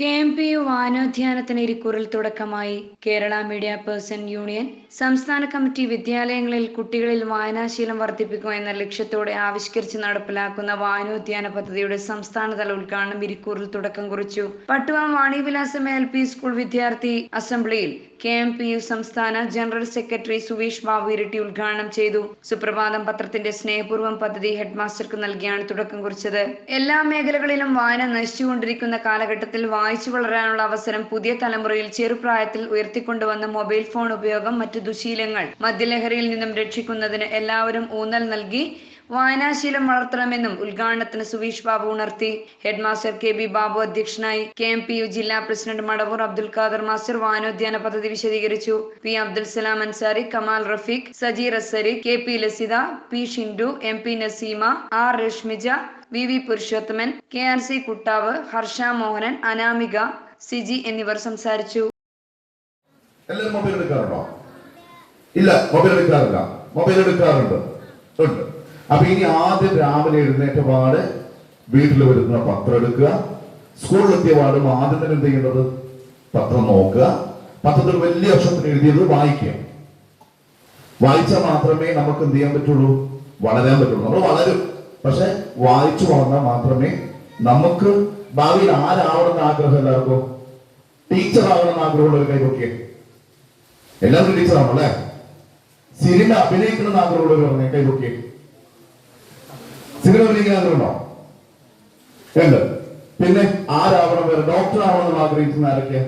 K M P U വാനോദ്യാനത്തിന് ഇരിക്കൂറിൽ തുടക്കമായി കേരള മീഡിയ പേഴ്സൺ യൂണിയൻ സംസ്ഥാന കമ്മിറ്റി വിദ്യാലയങ്ങളിൽ കുട്ടികളിൽ വായനാശീലം വർദ്ധിപ്പിക്കുക എന്ന ലക്ഷ്യത്തോടെ ആവിഷ്കരിച്ച് നടപ്പിലാക്കുന്ന വായനോദ്യാന പദ്ധതിയുടെ സംസ്ഥാനതല ഉദ്ഘാടനം ഇരിക്കൂറിൽ തുടക്കം കുറിച്ചു. പട്ടുവ വാണിവിലാസം എൽ പി സ്കൂൾ വിദ്യാർത്ഥി അസംബ്ലിയിൽ കെ എം പി യു സംസ്ഥാന ജനറൽ സെക്രട്ടറി സുവീഷ് ബാബു ഇരട്ടി ഉദ്ഘാടനം ചെയ്തു. സുപ്രഭാതം പത്രത്തിന്റെ സ്നേഹപൂർവം പദ്ധതി ഹെഡ്മാസ്റ്റർക്ക് നൽകിയാണ് തുടക്കം കുറിച്ചത്. എല്ലാ മേഖലകളിലും വായന നശിച്ചുകൊണ്ടിരിക്കുന്ന കാലഘട്ടത്തിൽ വായിച്ചു വളരാനുള്ള അവസരം പുതിയ തലമുറയിൽ ചെറുപ്രായത്തിൽ ഉയർത്തിക്കൊണ്ടുവന്ന മൊബൈൽ ഫോൺ ഉപയോഗം മറ്റു ദുശീലങ്ങൾ മദ്യലഹരിയിൽ നിന്നും രക്ഷിക്കുന്നതിന് എല്ലാവരും ഊന്നൽ നൽകി വായനാശീലം വളർത്തണമെന്നും ഉദ്ഘാടനത്തിന് സുവീഷ് ബാബു ഉണർത്തി. Head master K B Babu അധ്യക്ഷനായി കെ എം പി യു ജില്ലാ പ്രസിഡന്റ് മടവൂർ അബ്ദുൽ ഖാദർ മാസ്റ്റർ വായനോദ്യാന പദ്ധതി വിശദീകരിച്ചു. P Abdul Salam Ansari Kamal Rafeeq Saji റസരി K P Lasitha P Shindu M P Naseema R Rashmija V V Purushothaman K R C Kuttavu Harsha Mohanan Anamika Siji എന്നിവർ സംസാരിച്ചു. മൊബൈൽ എടുക്കാറുണ്ടോ? ഇല്ല മൊബൈൽ എടുക്കാറില്ല. മൊബൈൽ എടുക്കാറുണ്ട്. ഉണ്ട്. അപ്പൊ ഇനി ആദ്യം രാവിലെ എഴുന്നേറ്റ പാട് വീട്ടിൽ വരുന്ന പത്രം എടുക്കുക. സ്കൂളിലെത്തിയ പാടും ആദ്യം തന്നെ എന്ത് ചെയ്യേണ്ടത്? പത്രം നോക്കുക. പത്രത്തിൽ വലിയ അക്ഷരത്തിന് എഴുതിയത് വായിക്കുക. വായിച്ചാൽ മാത്രമേ നമുക്ക് എന്ത് ചെയ്യാൻ പറ്റുള്ളൂ? വളരാൻ പറ്റുള്ളൂ. നമ്മൾ വളരും. പക്ഷെ വായിച്ചു വളർന്നാൽ മാത്രമേ നമുക്ക് ഭാവിയിൽ ആരാവണമെന്ന് ആഗ്രഹം എല്ലാവർക്കും? ടീച്ചർ ആവണമെന്ന് ആഗ്രഹമുള്ള ഒരു കൈപൊക്കെ എല്ലാവർക്കും ടീച്ചറാണല്ലേ സിനിമ അല്ലേ? സിനിമ അഭിനയിക്കണമെന്ന് ആഗ്രഹമുള്ളവർ പറഞ്ഞേ കൈപൊക്കെ സിനിമ ആഗ്രഹമുണ്ടോ ഉണ്ട് പിന്നെ ആരാവണം വേറെ? ഡോക്ടർ ആവണമെന്ന് ആഗ്രഹിക്കുന്ന ആരൊക്കെയാ?